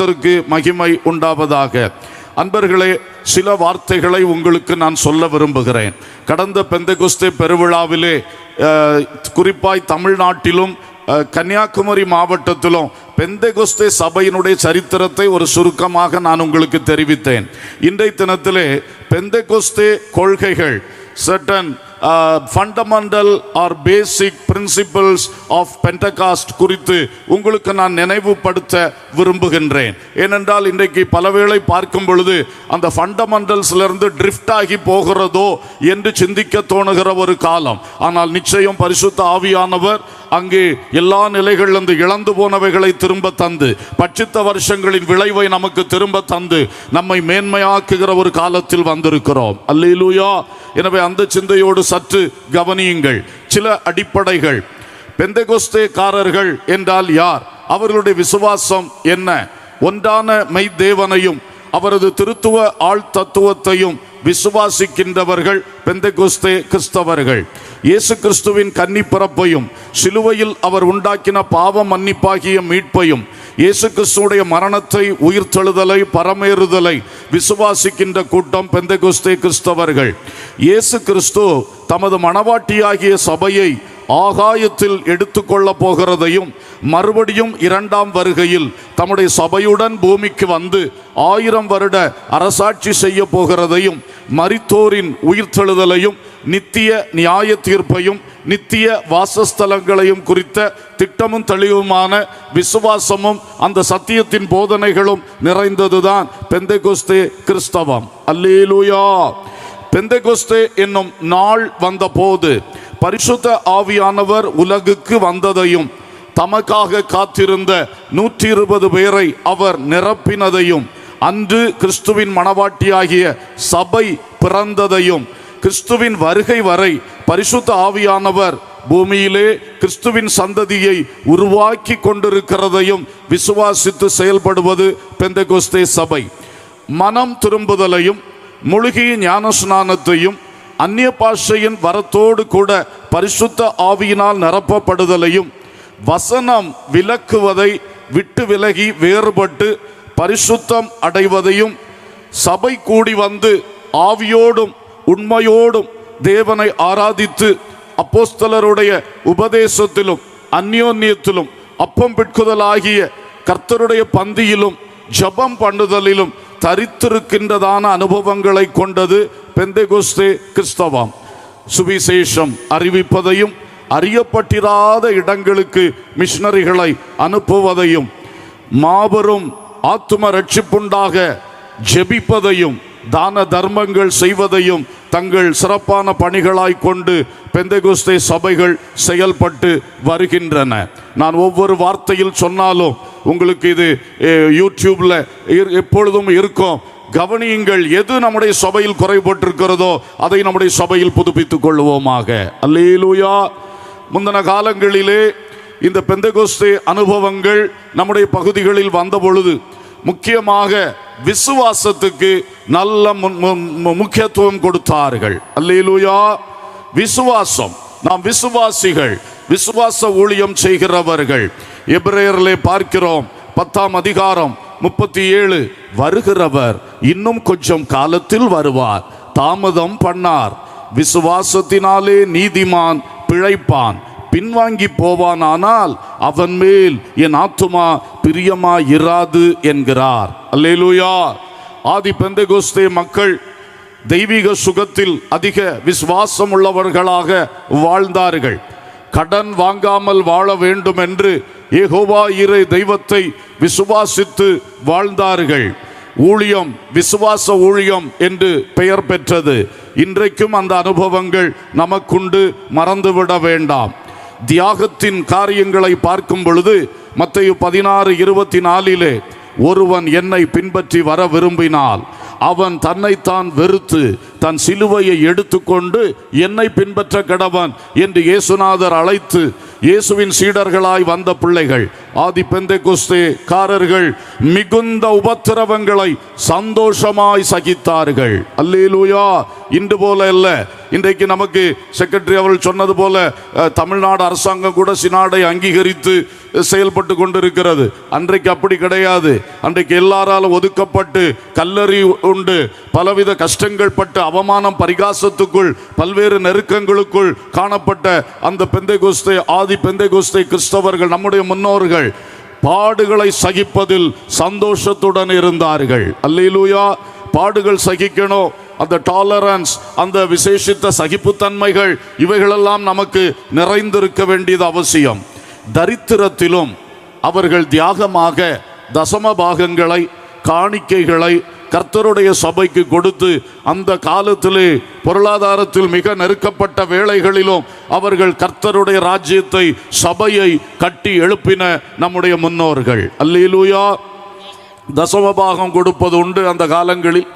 கர்த்தருக்கு மகிமை உண்டாவதாக. அன்பர்களே சில வார்த்தைகளை உங்களுக்கு நான் சொல்ல விரும்புகிறேன். கடந்த பெந்தகுஸ்தே பெருவிழாவிலே குறிப்பாய் தமிழ்நாட்டிலும் கன்னியாகுமரி மாவட்டத்திலும் பெந்தகுஸ்தே சபையினுடைய சரித்திரத்தை ஒரு சுருக்கமாக நான் உங்களுக்கு தெரிவித்தேன். இன்றைய தினத்திலே பெந்தகுஸ்தே கொள்கைகள் சட்டன் fundamental or basic principles of pentecost குறித்து உங்களுக்கு நான் நினைவுபடுத்த விரும்புகின்றேன். ஏனென்றால் இன்றைக்கு பலவேளை பார்க்கும் பொழுது அந்த ஃபண்டமெண்டல்ஸ்லேருந்து ட்ரிஃப்ட் ஆகி போகிறதோ என்று சிந்திக்க தோணுகிற ஒரு காலம். ஆனால் நிச்சயம் பரிசுத்த ஆவியானவர் அங்கே எல்லா நிலைகளிலிருந்து இழந்து போனவைகளை திரும்ப தந்து பட்சித்த வருஷங்களின் விளைவை நமக்கு திரும்ப தந்து நம்மை மேன்மையாக்குகிற ஒரு காலத்தில் வந்திருக்கிறோம். அல்லூயா எனவே அந்த சிந்தையோடு சற்று கவனியுங்கள். சில அடிப்படைகள். பெந்தகோஸ்தேக்காரர்கள் என்றால் யார்? அவர்களுடைய விசுவாசம் என்ன? ஒன்றான மெய் தேவனையும் அவரது திருத்துவ ஆள் தத்துவத்தையும் விசுவாசிக்கின்றவர்கள் பெந்தகுஸ்தே கிறிஸ்தவர்கள். இயேசு கிறிஸ்துவின் கன்னி பிறப்பையும் சிலுவையில் அவர் உண்டாக்கின பாவ மன்னிப்பாகிய மீட்பையும் இயேசு கிறிஸ்துடைய மரணத்தை உயிர்த்தெழுதலை பரமேறுதலை விசுவாசிக்கின்ற கூட்டம் பெந்தகுஸ்தே கிறிஸ்தவர்கள். இயேசு கிறிஸ்து தமது மணவாட்டியாகிய சபையை ஆகாயத்தில் எடுத்துக்கொள்ள போகிறதையும் மறுபடியும் இரண்டாம் வருகையில் தம்முடைய சபையுடன் பூமிக்கு வந்து ஆயிரம் வருட அரசாட்சி செய்ய போகிறதையும் மரித்தோரின் உயிர்த்தெழுதலையும் நித்திய நியாய தீர்ப்பையும் நித்திய வாசஸ்தலங்களையும் குறித்த திட்டமும் தெளிவுமான விசுவாசமும் அந்த சத்தியத்தின் போதனைகளும் நிறைந்ததுதான் பெந்தைகோஸ்தே கிறிஸ்தவம். அல்லேலூயா. பெந்தைகோஸ்தே என்னும் நாள் வந்தபோது பரிசுத்த ஆவியானவர் உலகுக்கு வந்ததையும் தமக்காக காத்திருந்த நூற்றி இருபது பேரை அவர் நிரப்பினதையும் அன்று கிறிஸ்துவின் மணவாட்டியாகிய சபை பிறந்ததையும் கிறிஸ்துவின் வருகை வரை பரிசுத்த ஆவியானவர் பூமியிலே கிறிஸ்துவின் சந்ததியை உருவாக்கி கொண்டிருக்கிறதையும் விசுவாசித்து செயல்படுவது பெந்தகோஸ்தே சபை. மனம் திரும்புதலையும் முழுகி ஞானஸ்நானத்தையும் அந்நிய பாஷையின் வரத்தோடு கூட பரிசுத்த ஆவியினால் நிரப்பப்படுதலையும் வசனம் விலக்குவதை விட்டு விலகி வேறுபட்டு பரிசுத்தம் அடைவதையும் சபை கூடி வந்து ஆவியோடும் உண்மையோடும் தேவனை ஆராதித்து அப்போஸ்தலருடைய உபதேசத்திலும் அந்யோன்யத்திலும் அப்பம் பிட்குதலாகிய கர்த்தருடைய பந்தியிலும் ஜபம் பண்ணுதலிலும் தரித்திருக்கின்றதான அனுபவங்களை கொண்டது பெந்தகோஸ்தே கிறிஸ்தவம். சுவிசேஷம் அறிவிப்பதையும் அறியப்பட்டிராத இடங்களுக்கு மிஷினரிகளை அனுப்புவதையும் மாபெரும் ஆத்தும ரட்சிப்புண்டாக ஜெபிப்பதையும் தான தர்மங்கள் செய்வதையும் தங்கள் சிறப்பான பணிகளாய் கொண்டு பெந்தகுஸ்தே சபைகள் செயல்பட்டு வருகின்றன. நான் ஒவ்வொரு வார்த்தையில் சொன்னாலும் உங்களுக்கு இது யூடியூப்பில் யூடியூப்ல எப்பொழுதும் இருக்கும். கவனியுங்கள் எது நம்முடைய சபையில் குறைபட்டிருக்கிறதோ அதை நம்முடைய சபையில் புதுப்பித்துக் கொள்வோமாக. அல்லேலூயா! முந்தின காலங்களிலே இந்த பெந்தகோஸ்தே அனுபவங்கள் நம்முடைய பகுதிகளில் வந்த பொழுது முக்கியமாக விசுவாசத்துக்கு நல்ல முக்கியத்துவம் கொடுத்தார்கள். அல்லேலூயா. விசுவாசம். நாம் விசுவாசிகள் விசுவாச ஊழியம் செய்கிறவர்கள். எபிரேயரிலே பார்க்கிறோம். பத்தாம் அதிகாரம் முப்பத்தி ஏழு வருகிறவர் இன்னும் கொஞ்சம் காலத்தில் வருவார். தாமதம் பண்ணார். விசுவாசத்தினாலே நீதிமான் பிழைப்பான். பின்வாங்கி போவானானால் அவன் மேல் என் ஆத்துமா பிரியமா இராது என்கிறார். அல்லேலூயா. ஆதி பெந்தகோஸ்தே மக்கள் தெய்வீக சுகத்தில் அதிக விசுவாசம் உள்ளவர்களாக வாழ்ந்தார்கள். கடன் வாங்காமல் வாழ வேண்டும் என்று ஏகோவா இறை தெய்வத்தை விசுவாசித்து வாழ்ந்தார்கள். ஊழியம் விசுவாச ஊழியம் என்று பெயர் பெற்றது. இன்றைக்கும் அந்த அனுபவங்கள் நமக்குண்டு மறந்துவிட வேண்டாம். தியாகத்தின் காரியங்களை பார்க்கும் பொழுது மத்தையு பதினாறு இருபத்தி நாலிலே ஒருவன் என்னை பின்பற்றி வர விரும்பினால் அவன் தன்னைத்தான் வெறுத்து தன் சிலுவையை எடுத்துக்கொண்டு என்னை பின்பற்ற கடவன் என்று இயேசுநாதர் அழைத்து இயேசுவின் சீடர்களாய் வந்த பிள்ளைகள் ஆதி பெந்தை குஸ்தே காரர்கள் மிகுந்த உபத்திரவங்களை சந்தோஷமாய் சகித்தார்கள். அல்லேலூயா! இன்று போல அல்ல இன்றைக்கு நமக்கு செக்ரட்டரி அவர்கள் சொன்னது போல தமிழ்நாடு அரசாங்கம் கூட சினாடை அங்கீகரித்து செயல்பட்டு கொண்டிருக்கிறது. அன்றைக்கு அப்படி கிடையாது. அன்றைக்கு எல்லாராலும் ஒதுக்கப்பட்டு கல்லறி உண்டு. பலவித கஷ்டங்கள் பட்டு அவமானம் பரிகாசத்துக்குள் பல்வேறு நெருக்கங்களுக்குள் காணப்பட்ட அந்த பெந்தை குஸ்தை ஆதி பெந்தை குஸ்தை கிறிஸ்தவர்கள் நம்முடைய முன்னோர்கள் பாடுகளை சகிப்பதில் சந்தோஷத்துடன் இருந்தார்கள். அல்லையிலூயா பாடுகள் சகிக்கணும். அந்த டாலரன்ஸ் அந்த விசேஷித்த சகிப்புத்தன்மைகள் இவைகளெல்லாம் நமக்கு நிறைந்திருக்க வேண்டியது அவசியம். தரித்திரத்திலும் அவர்கள் தியாகமாக தசம பாகங்களை காணிக்கைகளை கர்த்தருடைய சபைக்கு கொடுத்து அந்த காலத்திலே பொருளாதாரத்தில் மிக நெருக்கப்பட்ட வேளைகளிலும் அவர்கள் கர்த்தருடைய ராஜ்யத்தை சபையை கட்டி எழுப்பின நம்முடைய முன்னோர்கள். அல்லேலூயா! தசமபாகம் கொடுப்பது உண்டு அந்த காலங்களில்.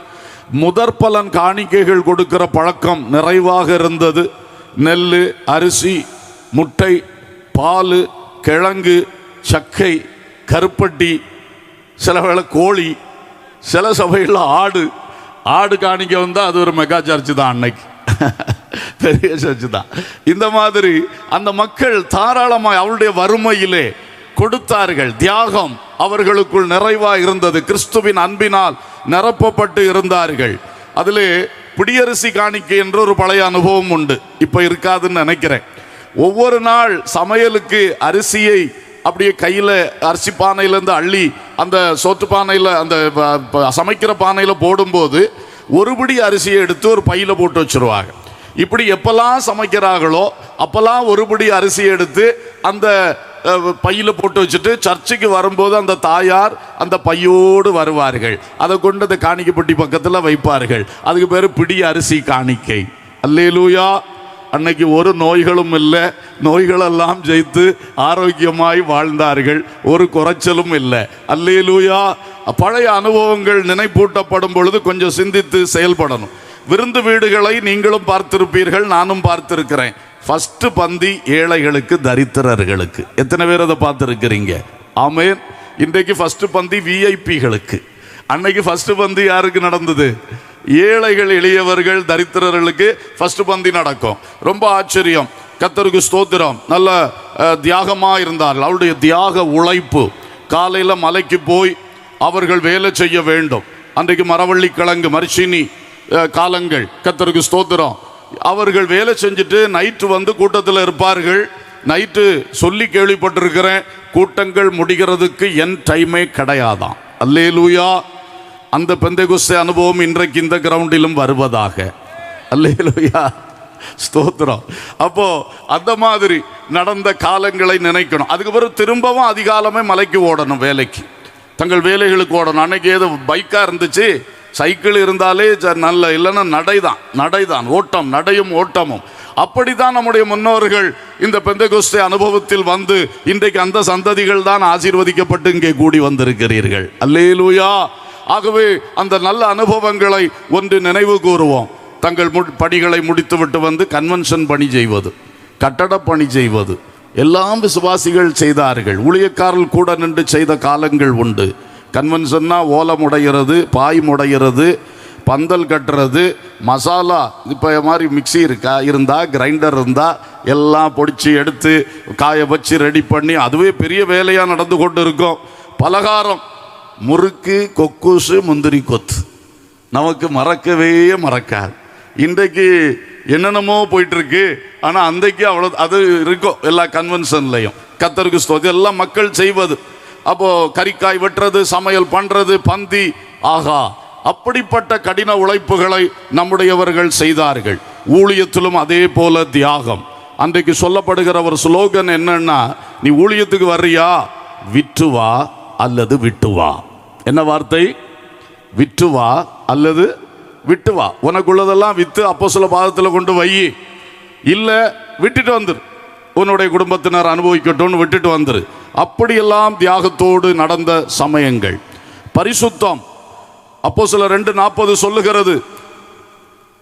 முதற் பலன் காணிக்கைகள் கொடுக்கிற பழக்கம் நிறைவாக இருந்தது. நெல் அரிசி முட்டை பால் கிழங்கு சக்கை கருப்பட்டி சில வேளை கோழி சில சபையில் ஆடு. ஆடு காணிக்க வந்தால் அது ஒரு மெகா சர்ச்சு தான் அன்னைக்கு. பெரிய சர்ச்சு தான். இந்த மாதிரி அந்த மக்கள் தாராளமாக அவளுடைய வறுமையிலே கொடுத்தார்கள். தியாகம் அவர்களுக்குள் நிறைவாக இருந்தது. கிறிஸ்துவின் அன்பினால் நிரப்பப்பட்டு இருந்தார்கள். அதிலே பிடியரிசி காணிக்கை என்ற ஒரு பழைய அனுபவம் உண்டு. இப்போ இருக்காதுன்னு நினைக்கிறேன். ஒவ்வொரு நாள் சமையலுக்கு அரிசியை அப்படியே கையில் அரிசி பானையிலேருந்து அள்ளி அந்த சோற்று பானையில் அந்த சமைக்கிற பானையில் போடும்போது ஒருபடி அரிசியை எடுத்து ஒரு பையில் போட்டு வச்சிருவாங்க. இப்படி எப்பெல்லாம் சமைக்கிறார்களோ அப்போல்லாம் ஒருபடி அரிசி எடுத்து அந்த பையில் போட்டு வச்சுட்டு சர்ச்சுக்கு வரும்போது அந்த தாயார் அந்த பையோடு வருவார்கள். அதை கொண்டு அந்த காணிக்கைப்பட்டி பக்கத்தில் வைப்பார்கள். அதுக்கு பேர் பிடி அரிசி காணிக்கை. அல்லேலூயா. அன்னைக்கு ஒரு நோய்களும் இல்லை. நோய்களெல்லாம் ஜெயித்து ஆரோக்கியமாய் வாழ்ந்தார்கள். ஒரு குறைச்சலும் இல்லை. அல்லேலூயா. பழைய அனுபவங்கள் நினைப்பூட்டப்படும் பொழுது கொஞ்சம் சிந்தித்து செயல்படணும். விருந்து வீடுகளை நீங்களும் பார்த்திருப்பீர்கள் நானும் பார்த்திருக்கிறேன். ஃபஸ்ட்டு பந்தி ஏழைகளுக்கு தரித்திரர்களுக்கு. எத்தனை பேர் அதை பார்த்துருக்கிறீங்க? ஆமேன். இன்றைக்கு ஃபஸ்ட்டு பந்தி விஐபிகளுக்கு அன்னைக்கு ஃபஸ்ட்டு பந்தி யாருக்கு நடந்தது? ஏழைகள் எளியவர்கள் தரித்திரர்களுக்கு ஃபஸ்ட்டு பந்தி நடக்கும். ரொம்ப ஆச்சரியம். கத்தருக்கு ஸ்தோத்திரம். நல்ல தியாகமாக இருந்தார்கள். அவருடைய தியாக உழைப்பு. காலையில் மலைக்கு போய் அவர்கள் வேலை செய்ய வேண்டும். அன்றைக்கு மரவள்ளி கிழங்கு மரிச்சினி காலங்கள். கத்தருக்கு ஸ்தோத்திரம். அவர்கள் வேலை செஞ்சுட்டு நைட்டு வந்து கூட்டத்தில் இருப்பார்கள். நைட்டு சொல்லி கேள்விப்பட்டிருக்கிறேன். கூட்டங்கள் முடிகிறதுக்கு என் டைமே கிடையாதான் அல்லே லூயா அந்த பெந்தைகுஸ்தே அனுபவம் இன்றைக்கு இந்த கிரவுண்டிலும் வருவதாக. அல்லே லூயா ஸ்தோத்திரம். அப்போ அந்த மாதிரி நடந்த காலங்களை நினைக்கணும். அதுக்கு பிறகு திரும்பவும் அதிகாலமே மலைக்கு ஓடணும் வேலைக்கு. தங்கள் வேலைகளுக்கு ஓடணும். அன்னைக்கு ஏதோ பைக்காக இருந்துச்சு. சைக்கிள் இருந்தாலே நல்ல இல்லைன்னா நடைதான் நடைதான் ஓட்டம் நடையும் ஓட்டமும். அப்படித்தான் நம்முடைய முன்னோர்கள் இந்த பெந்தகோஸ்தே அனுபவத்தில் வந்து இன்றைக்கு அந்த சந்ததிகள் தான் ஆசீர்வதிக்கப்பட்டு இங்கே கூடி வந்திருக்கிறீர்கள். அல்லேலூயா! ஆகவே அந்த நல்ல அனுபவங்களை ஒன்று நினைவு கூறுவோம். தங்கள் மு- பணிகளை முடித்துவிட்டு வந்து கன்வென்ஷன் பணி செய்வது கட்டட பணி செய்வது. எல்லாம் விசுவாசிகள் செய்தார்கள். ஊழியக்காரர்கள் கூட நின்று செய்த காலங்கள் உண்டு. கன்வென்ஷன்னா ஓலம் உடைகிறது பாய் முடைகிறது பந்தல் கட்டுறது மசாலா இப்போ மாதிரி மிக்ஸி இருக்கா இருந்தால் கிரைண்டர் இருந்தால் எல்லாம் பொடிச்சு எடுத்து காய வச்சு ரெடி பண்ணி அதுவே பெரிய வேலையாக நடந்து கொண்டு இருக்கும் பலகாரம் முறுக்கு கொக்கூசு முந்திரி கொத்து. நமக்கு மறக்கவே மறக்காது. இன்றைக்கு என்னென்னமோ போயிட்டுருக்கு ஆனால் அன்றைக்கு அவ்வளோ அது இருக்கும் எல்லா கன்வென்ஷன்லையும். கத்தருக்கு ஸ்தோதி எல்லாம் மக்கள் செய்வது. அப்போ கறிக்காய் வெட்டுறது சமையல் பண்றது பந்தி ஆகா. அப்படிப்பட்ட கடின உழைப்புகளை நம்முடையவர்கள் செய்தார்கள். ஊழியத்திலும் அதே போல தியாகம். அன்றைக்கு சொல்லப்படுகிற ஒரு ஸ்லோகன் என்னன்னா நீ ஊழியத்துக்கு வர்றியா? விற்றுவா அல்லது விட்டு வா. என்ன வார்த்தை? விற்றுவா அல்லது விட்டு வா. உனக்குள்ளதெல்லாம் வித்து அப்போ சில பாதத்தில் கொண்டு வை. இல்லை விட்டுட்டு வந்துரு. உன்னுடைய குடும்பத்தினர் அனுபவிக்கட்டும்னு விட்டுட்டு வந்துரு. அப்படியெல்லாம் தியாகத்தோடு நடந்த சமயங்கள். பரிசுத்தம். அப்போ சில ரெண்டு நாற்பது சொல்லுகிறது.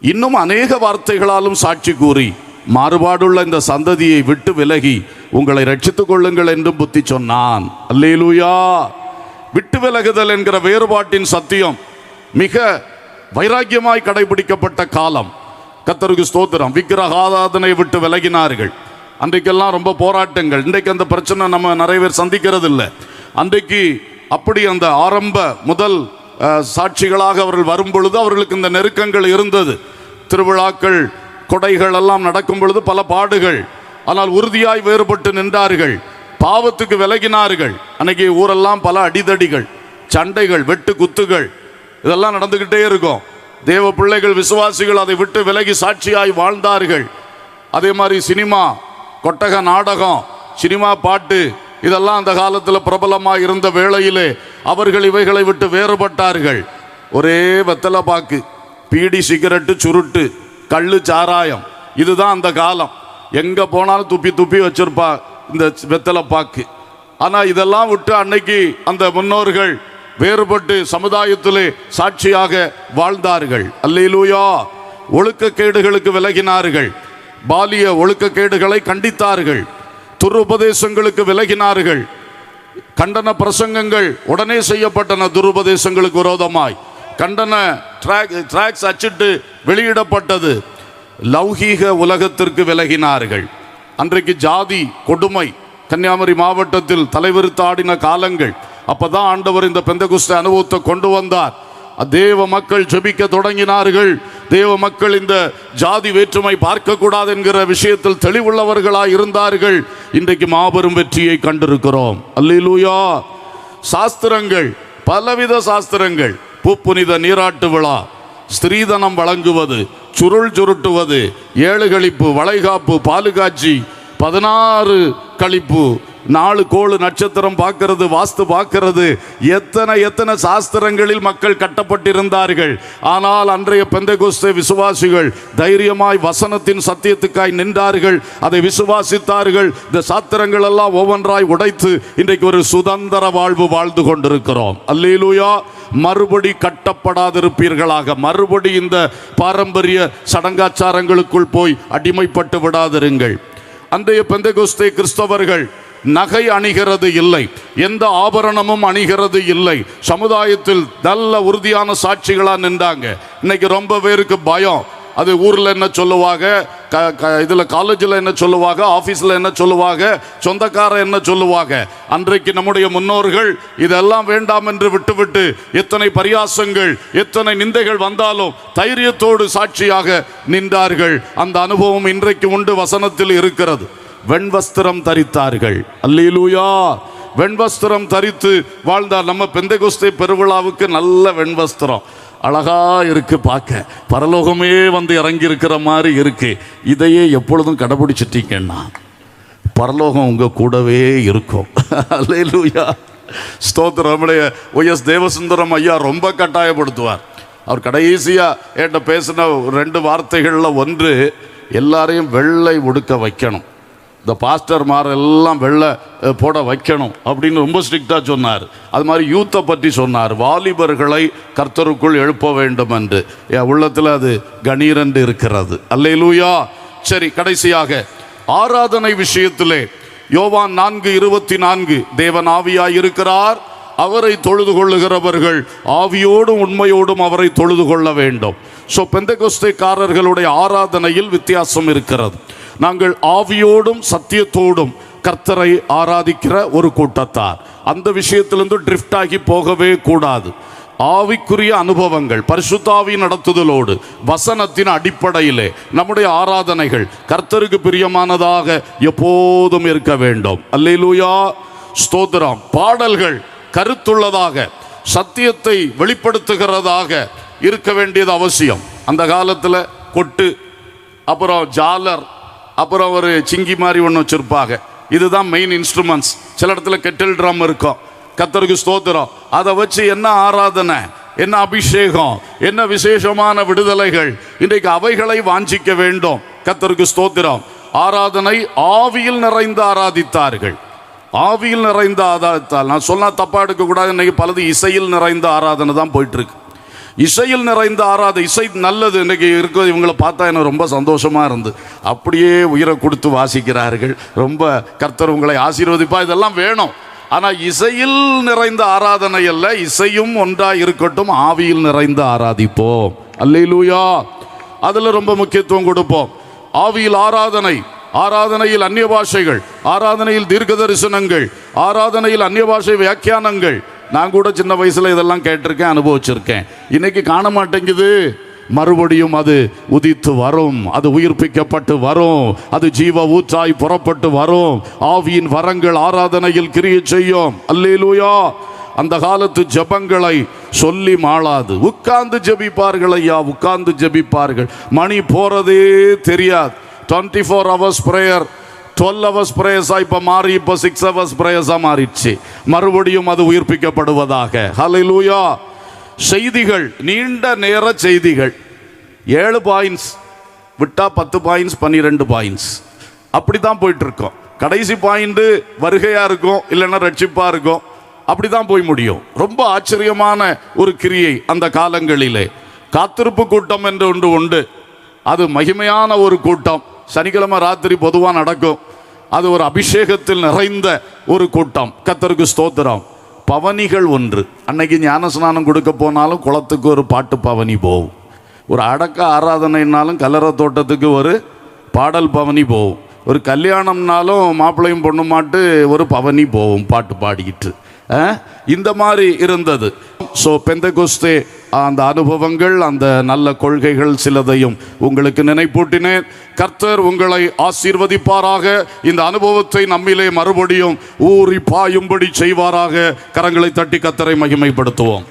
இன்னும் அநேக வார்த்தைகளாலும் சாட்சி கூறி மாறுபாடுள்ள இந்த சந்ததியை விட்டு விலகி உங்களை ரட்சித்துக் கொள்ளுங்கள் என்றும் புத்தி சொன்னான். அல்லேலூயா! விட்டு விலகுதல் என்கிற வேறுபாட்டின் சத்தியம் மிக வைராக்கியமாய் கடைபிடிக்கப்பட்ட காலம். கத்தருக்கு ஸ்தோத்திரம். விக்கிரகாராதனை விட்டு விலகினார்கள். அன்றைக்கெல்லாம் ரொம்ப போராட்டங்கள். இன்றைக்கு அந்த பிரச்சனை நம்ம நிறைய பேர் சந்திக்கிறது இல்லை அன்றைக்கு அப்படி அந்த ஆரம்ப முதல் சாட்சிகளாக அவர்கள் வரும் பொழுது அவர்களுக்கு இந்த நெருக்கங்கள் இருந்தது. திருவிழாக்கள் கொடைகள் எல்லாம் நடக்கும் பொழுது பல பாடுகள். ஆனால் உறுதியாய் வேறுபட்டு நின்றார்கள். பாவத்துக்கு விலகினார்கள். அன்னைக்கு ஊரெல்லாம் பல அடிதடிகள் சண்டைகள் வெட்டு குத்துகள் இதெல்லாம் நடந்துக்கிட்டே இருக்கும். தேவ பிள்ளைகள் விசுவாசிகள் அதை விட்டு விலகி சாட்சியாய் வாழ்ந்தார்கள். அதே மாதிரி சினிமா கொட்டக நாடகம் சினிமா பாட்டு இதெல்லாம் அந்த காலத்தில் பிரபலமாக இருந்த வேளையிலே அவர்கள் இவைகளை விட்டு வேறுபட்டார்கள். ஒரே வெத்தலை பாக்கு பீடி சிகரெட்டு சுருட்டு கள்ளு சாராயம் இதுதான் அந்த காலம். எங்கே போனாலும் துப்பி துப்பி வச்சிருப்பா இந்த வெத்தலை பாக்கு. ஆனால் இதெல்லாம் விட்டு அன்னைக்கு அந்த முன்னோர்கள் வேறுபட்டு சமுதாயத்திலே சாட்சியாக வாழ்ந்தார்கள். அல்லேலூயா! ஒழுக்கக்கேடுகளுக்கு விலகினார்கள். பாலிய ஒழுக்கக்கேடுகளை கண்டித்தார்கள். துருபதேசங்களுக்கு விலகினார்கள். கண்டன பிரசங்கங்கள் உடனே செய்யப்பட்டன துருபதேசங்களுக்கு விரோதமாய். கண்டன ட்ராக் ட்ராக்ஸ் அச்சிட்டு வெளியிடப்பட்டது. லௌகீக உலகத்திற்கு விலகினார்கள். அன்றைக்கு ஜாதி கொடுமை கன்னியாகுமரி மாவட்டத்தில் தலைவிரித்தாடின காலங்கள். அப்பதான் ஆண்டவர் இந்த பெந்தகுஸ்த அனுபவத்தை கொண்டு வந்தார். தேவ மக்கள் ஜெபிக்க தொடங்கினார்கள். தேவ மக்கள் இந்த ஜாதி வேற்றுமை பார்க்கக்கூடாது என்கிற விஷயத்தில் தெளிவுள்ளவர்களாக இருந்தார்கள். இன்றைக்கு மாபெரும் வெற்றியை கண்டிருக்கிறோம். அல்லூயா சாஸ்திரங்கள் பலவித சாஸ்திரங்கள். பூப்புனித நீராட்டு விழா. ஸ்திரீதனம் வழங்குவது சுருள் சுருட்டுவது ஏழு கழிப்பு வளைகாப்பு பாலுகாட்சி பதினாறு கழிப்பு நாலு கோளு நட்சத்திரம் பார்க்கிறது வாஸ்து பார்க்கிறது. எத்தனை எத்தனை சாஸ்திரங்களில் மக்கள் கட்டப்பட்டிருந்தார்கள். ஆனால் அன்றைய பெந்தகோஸ்தே விசுவாசிகள் தைரியமாய் வசனத்தின் சத்தியத்துக்காய் நின்றார்கள். அதை விசுவாசித்தார்கள். இந்த சாஸ்திரங்கள் எல்லாம் ஒவ்வொன்றாய் உடைத்து இன்றைக்கு ஒரு சுதந்திர வாழ்வு வாழ்ந்து கொண்டிருக்கிறோம். அல்லேலூயா. மறுபடி கட்டப்படாதிருப்பீர்களாக. மறுபடி இந்த பாரம்பரிய சடங்காச்சாரங்களுக்குள் போய் அடிமைப்பட்டு விடாதிருங்கள். அன்றைய பெந்தகோஸ்தே கிறிஸ்தவர்கள் நகை அணிகிறது இல்லை. எந்த ஆபரணமும் அணிகிறது இல்லை. சமுதாயத்தில் நல்ல உறுதியான சாட்சிகளாக நின்றாங்க. இன்னைக்கு ரொம்ப பேருக்கு பயம். அது ஊரில் என்ன சொல்லுவாங்க? க க இதில் காலேஜில் என்ன சொல்லுவாங்க? ஆஃபீஸில் என்ன சொல்லுவாங்க? சொந்தக்காரர் என்ன சொல்லுவாங்க? அன்றைக்கு நம்முடைய முன்னோர்கள் இதெல்லாம் வேண்டாம் என்று விட்டுவிட்டு எத்தனை பரியாசங்கள் எத்தனை நிந்தைகள் வந்தாலும் தைரியத்தோடு சாட்சியாக நின்றார்கள். அந்த அனுபவம் இன்றைக்கு உண்டு வசனத்தில் இருக்கிறது. வெண்வஸ்திரம் தரித்தார்கள். அல்லூயா வெண்வஸ்திரம் தரித்து வாழ்ந்தார். நம்ம பெந்தகோஸ்தே பெருவிழாவுக்கு நல்ல வெண்வஸ்திரம். அழகா இருக்கு பார்க்க. பரலோகமே வந்து இறங்கி இருக்கிற மாதிரி இருக்கு. இதையே எப்பொழுதும் கடைபிடிச்சிட்டீங்கன்னா பரலோகம் உங்க கூடவே இருக்கும். அல்லேலூயா. ஸ்தோத்திரம். நம்முடைய ஒய்எஸ் தேவசுந்தரம் ஐயா ரொம்ப கட்டாயப்படுத்துவார். அவர் கடைசியா என்கிட்ட பேசின ரெண்டு வார்த்தைகளில் ஒன்று எல்லாரையும் வெள்ளை உடுக்க வைக்கணும். இந்த பாஸ்டர்மார் எல்லாம் வெள்ளை போட வைக்கணும் அப்படின்னு ரொம்ப ஸ்ட்ரிக்டாக சொன்னார். அது மாதிரி யூத்தை பற்றி சொன்னார். வாலிபர்களை கர்த்தருக்குள் எழுப்ப வேண்டும் என்று என் உள்ளத்தில் அது கணீரென்று இருக்கிறது. அல்லையிலூயா சரி கடைசியாக ஆராதனை விஷயத்திலே யோவான் நான்கு இருபத்தி நான்கு தேவன் ஆவியாய் இருக்கிறார் அவரை தொழுது கொள்ளுகிறவர்கள் ஆவியோடும் உண்மையோடும் அவரை தொழுது கொள்ள வேண்டும். ஸோ பெந்தகொஸ்தைக்காரர்களுடைய ஆராதனையில் வித்தியாசம் இருக்கிறது. நாங்கள் ஆவியோடும் சத்தியத்தோடும் கர்த்தரை ஆராதிக்கிற ஒரு கூட்டத்தார். அந்த விஷயத்திலிருந்து ட்ரிஃப்ட் ஆகி போகவே கூடாது. ஆவிக்குரிய அனுபவங்கள் பரிசுத்தாவி நடத்துதலோடு வசனத்தின் அடிப்படையிலே நம்முடைய ஆராதனைகள் கர்த்தருக்கு பிரியமானதாக எப்போதும் இருக்க வேண்டும். அல்லேலூயா ஸ்தோத்திரம். பாடல்கள் கருத்துள்ளதாக சத்தியத்தை வெளிப்படுத்துகிறதாக இருக்க வேண்டியது அவசியம். அந்த காலத்தில் கொட்டு அப்புறம் ஜாலர் அப்புறம் ஒரு சிங்கி மாதிரி ஒன்று வச்சுருப்பாங்க. இதுதான் மெயின் இன்ஸ்ட்ருமெண்ட்ஸ் சில இடத்துல கெட்டில் ட்ரம் இருக்கும். கத்தருக்கு ஸ்தோத்திரம். அதை வச்சு என்ன ஆராதனை? என்ன அபிஷேகம்? என்ன விசேஷமான விடுதலைகள்? இன்றைக்கு அவைகளை வாஞ்சிக்க வேண்டும். கத்தருக்கு ஸ்தோத்திரம். ஆராதனை ஆவியில் நிறைந்து ஆராதித்தார்கள். ஆவியில் நிறைந்த ஆராதித்தால் நான் சொன்னால் தப்பா எடுக்கக்கூடாது. இன்றைக்கி பலது இசையில் நிறைந்த ஆராதனை தான் போயிட்டுருக்கு இசையில் நிறைந்த ஆறாத இசை நல்லது இன்றைக்கி இருக்கிறது இவங்களை பார்த்தா எனக்கு ரொம்ப சந்தோஷமாக இருந்து. அப்படியே உயிரை கொடுத்து வாசிக்கிறார்கள். ரொம்ப கர்த்தர் உங்களை ஆசீர்வதிப்பா இதெல்லாம் வேணும். ஆனால் இசையில் நிறைந்த ஆராதனை அல்ல இசையும் ஒன்றாக இருக்கட்டும் ஆவியில் நிறைந்த ஆராதிப்போம். அல்லையிலூயா அதில் ரொம்ப முக்கியத்துவம் கொடுப்போம். ஆவியில் ஆராதனை ஆராதனையில் அந்நிய பாஷைகள் ஆராதனையில் தீர்க்க தரிசனங்கள் ஆராதனையில் அந்நிய பாஷை வியாக்கியானங்கள் நான் கூட சின்ன வயசுல இதெல்லாம் கேட்டிருக்கேன் அனுபவிச்சிருக்கேன். இன்னைக்கு காண மாட்டேங்குது. மறுபடியும் அது உதித்து வரும். அது உயிர்ப்பிக்கப்பட்டு வரும். அது ஜீவ ஊற்றாய் புறப்பட்டு வரும். ஆவியின் வரங்கள் ஆராதனையில் கிரிய செய்யும். அல்லேலூயா! அந்த காலத்து ஜெபங்களை சொல்லி மாளாது. உட்கார்ந்து ஜெபிப்பார்கள் ஐயா உட்கார்ந்து ஜெபிப்பார்கள். மணி போறதே தெரியாது. Twenty four hours prayer twelve hours ப்ரேயர்ஸாக இப்போ மாறி இப்போ சிக்ஸ் ஹவர்ஸ் ப்ரேயர்ஸாக மாறிடுச்சு. மறுபடியும் அது உயிர்ப்பிக்கப்படுவதாக. ஹalleluya செய்திகள் நீண்ட நேர செய்திகள். ஏழு பாயிண்ட்ஸ் விட்டா பத்து பாயிண்ட்ஸ் பன்னிரெண்டு பாயிண்ட்ஸ் அப்படி தான் போயிட்டு இருக்கோம் கடைசி பாயிண்ட் வருகையா இருக்கும் இல்லைன்னா ரட்சிப்பா இருக்கும். அப்படி தான் போய் முடியும். ரொம்ப ஆச்சரியமான ஒரு கிரியை அந்த காலங்களிலே. காத்திருப்பு கூட்டம் என்று ஒன்று உண்டு. அது மகிமையான ஒரு கூட்டம். சனிக்கிழமை ராத்திரி பொதுவாக நடக்கும். அது ஒரு அபிஷேகத்தில் நிறைந்த ஒரு கூட்டம். கத்தருக்கு ஸ்தோத்திரம். பவனிகள் ஒன்று. அன்னைக்கு ஞானஸ்நானம் கொடுக்க போனாலும் குளத்துக்கு ஒரு பாட்டு பவனி போகும். ஒரு அடக்க ஆராதனைனாலும் கல்லற தோட்டத்துக்கு ஒரு பாடல் பவனி போகும். ஒரு கல்யாணம்னாலும் மாப்பிள்ளையும் பொண்ணு மாட்டு ஒரு பவனி போகும் பாட்டு பாடிக்கிட்டு. இந்த மாதிரி இருந்தது. ஸோ பெந்தகோஸ்தே அந்த அனுபவங்கள் அந்த நல்ல கொள்கைகள் சிலதையும் உங்களுக்கு நினைப்பூட்டினேன். கர்த்தர் உங்களை ஆசீர்வதிப்பாராக. இந்த அனுபவத்தை நம்மிலே மறுபடியும் ஊறி பாயும்படி செய்வாராக. கரங்களை தட்டி கத்தரை மகிமைப்படுத்துவோம்.